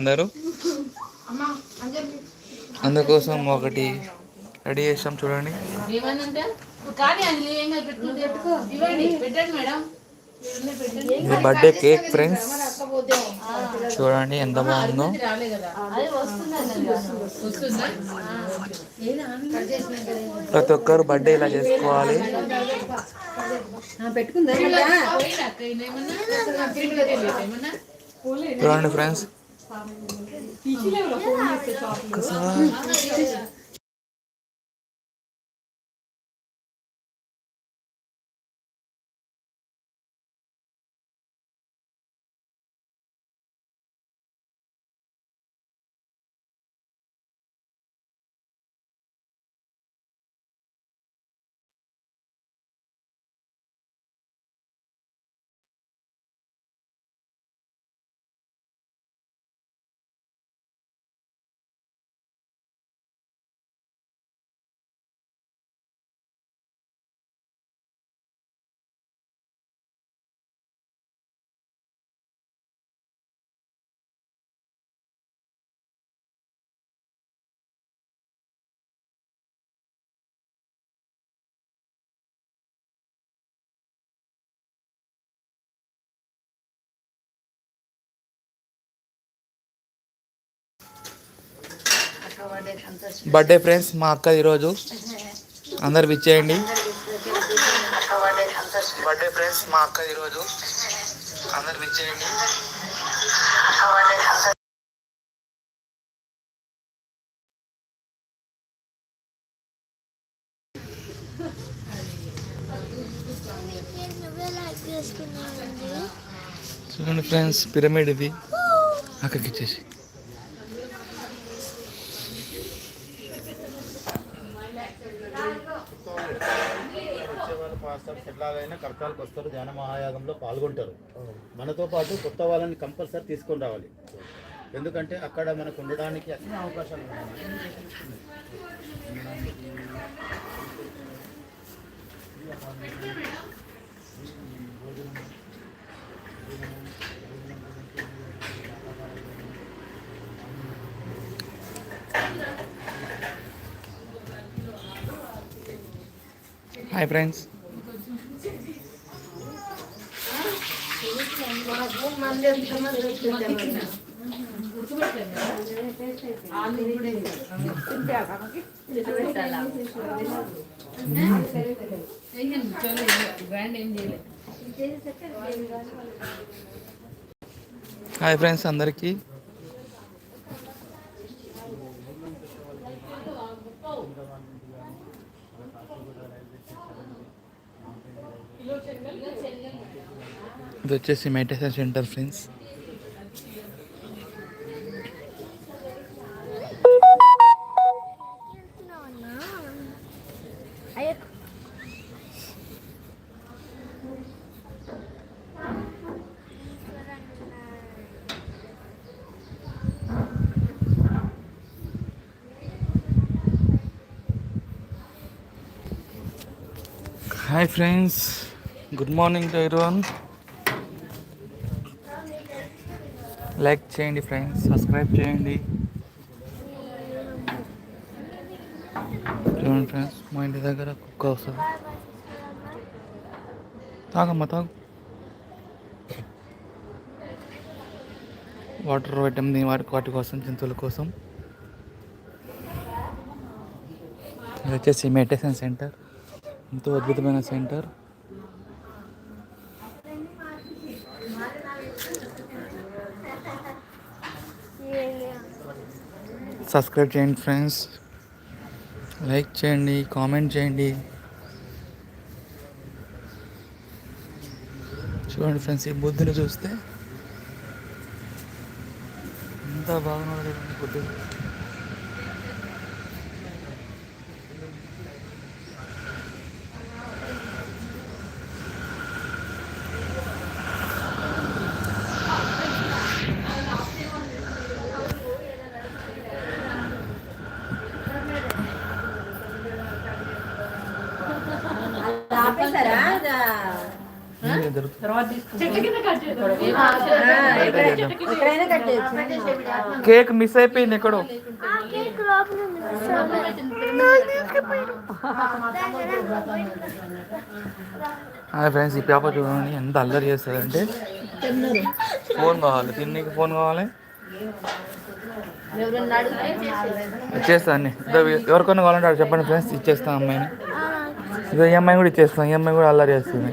అందరూ? అందుకోసం ఒకటి రెడీ చేసాం చూడండి. ఇది బర్త్డే కేక్ ఫ్రెండ్స్ చూడండి ఎంత బాగుందో. ప్రతి ఒక్కరు బర్త్డే ఇలా చేసుకోవాలి. చూడండి ఫ్రెండ్స్ Kızlar. బర్త్డే ఫ్రెండ్స్ మా అక్క ఈరోజు. అందరు విచ్చేయండి. బర్త్డే ఫ్రెండ్స్ మా అక్క ఈరోజు. అందరు విచ్చేయండి. చూడండి ఫ్రెండ్స్ పిరమిడ్ ఇది. అక్కకి ఇచ్చేసి. పాస్టర్స్ ఎట్లాగైనా కర్తాలకు వస్తారు ధ్యాన మహాయాగంలో పాల్గొంటారు. మనతో పాటు కొత్త వాళ్ళని కంపల్సరీ తీసుకొని రావాలి. ఎందుకంటే అక్కడ మనకు ఉండడానికి అన్ని అవకాశాలు ఉన్నాయి. Hi friends. హాయ్ ఫ్రెండ్స్ అందరికీ. ఇది వచ్చేసి meditation centre friends hi friends good morning to like చేయండి ఫ్రెండ్స్ సబ్స్క్రైబ్ చేయండి. చూడండి ఫ్రెండ్స్ మా ఇంటి దగ్గర కుక్క వస్తుంది. తాగమ్మా తాగు. వాటర్ పెట్టింది వాటి వాటి కోసం జంతువుల కోసం. ఇది వచ్చేసి మెడిటేషన్ సెంటర్. ఎంతో అద్భుతమైన సెంటర్. సబ్స్క్రైబ్ చేయండి ఫ్రెండ్స్ లైక్ చేయండి కామెంట్ చేయండి. చూడండి ఫ్రెండ్స్ ఈ బుద్ధుని చూస్తే ఎంత బాగున్నాడు చూడండి బుద్ధుడు. కట్ చేయొచ్చు. కేక్ మిస్ అయిపోయింది ఎక్కడో. ఫ్రెండ్స్ ఈ పేపర్ చూడండి ఎంత అల్లరి చేస్తుందంటే ఫోన్ కావాలి తిన్నీకి ఫోన్ కావాలి. ఎవరన్నా అడిగితే ఇచ్చేస్తా అన్ని. ఇదో ఎవరికైనా కావాలంటే అక్కడ చెప్పండి ఫ్రెండ్స్ ఇచ్చేస్తాం అమ్మాయిని. ఇదో ఈ అమ్మాయి కూడా ఇచ్చేస్తాం ఈ అమ్మాయి కూడా అల్లరి చేస్తుంది.